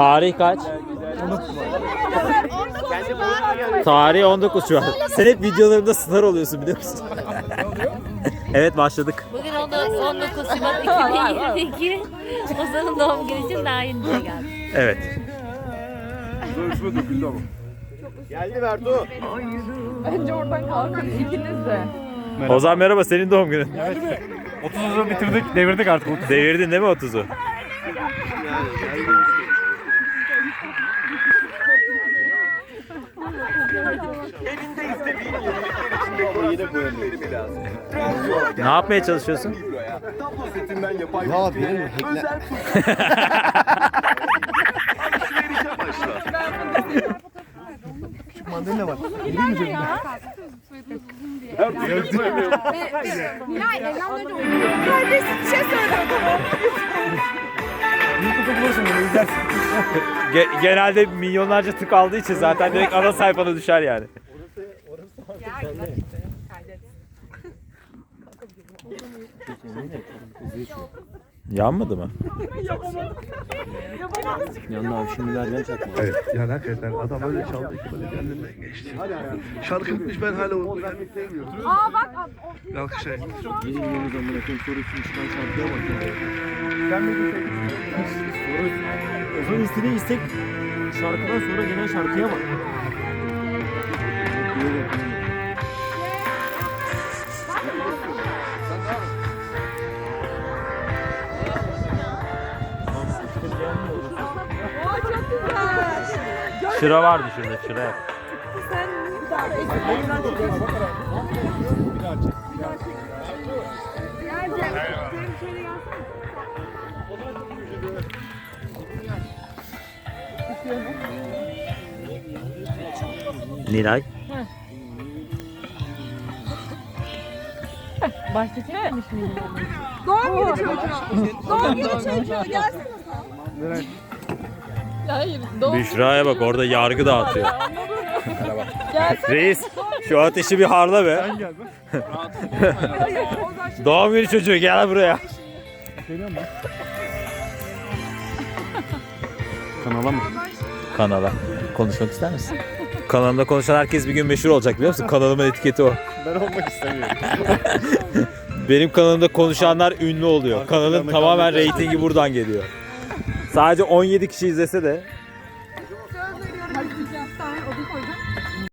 Tarih kaç? Tarih 19 şu an. Sen hep videolarımda star oluyorsun biliyor musun? evet başladık. Bugün 19 Şubat 2022. Ozan'ın doğum günü için daha yeni geldi. Evet. Önce oradan kalkın ikiniz de. Ozan merhaba senin doğum günün. 30'u bitirdik, devirdik artık. Devirdin değil mi 30'u? Ne yapmaya çalışıyorsun? Valla benim hackle... Küçük mandalina var. Yedin mi cebinde? Nilay evlenmeden önce oynuyor. Kardeşim bir şey söylüyordu. Ge- genelde milyonlarca tık aldığı için zaten direkt ana sayfada düşer yani. Yanmadı mı? Yanına abi şimdi nereden çakma? Evet yani hakikaten adam öyle çaldı ki böyle kendinden geçti. Şarkı bitmiş ben hala onu Aa bak Alkış şey. 7 milyon zamana koyayım soru için çıkan şarkıya bak ya. O zaman istediğin istek şarkıdan sonra gelen şarkıya bak. Çıra vardı şurada çıra yap. Nilay. Başlatacakmış mıyım? doğum günü çocuğu. Doğum günü çocuğu gelsene. Hayır doğum Büşra'ya bak orada yargı dağıtıyor. Reis şu ateşi bir harla be. Doğum günü çocuğu gel buraya. Kanala mı? Kanala. Konuşmak ister misin? Kanalımda konuşan herkes bir gün meşhur olacak biliyor musun? Kanalımın etiketi o. Ben olmak istemiyorum. Benim kanalımda konuşanlar ünlü oluyor. Kanalın tamamen reytingi buradan geliyor. Sadece 17 kişi izlese de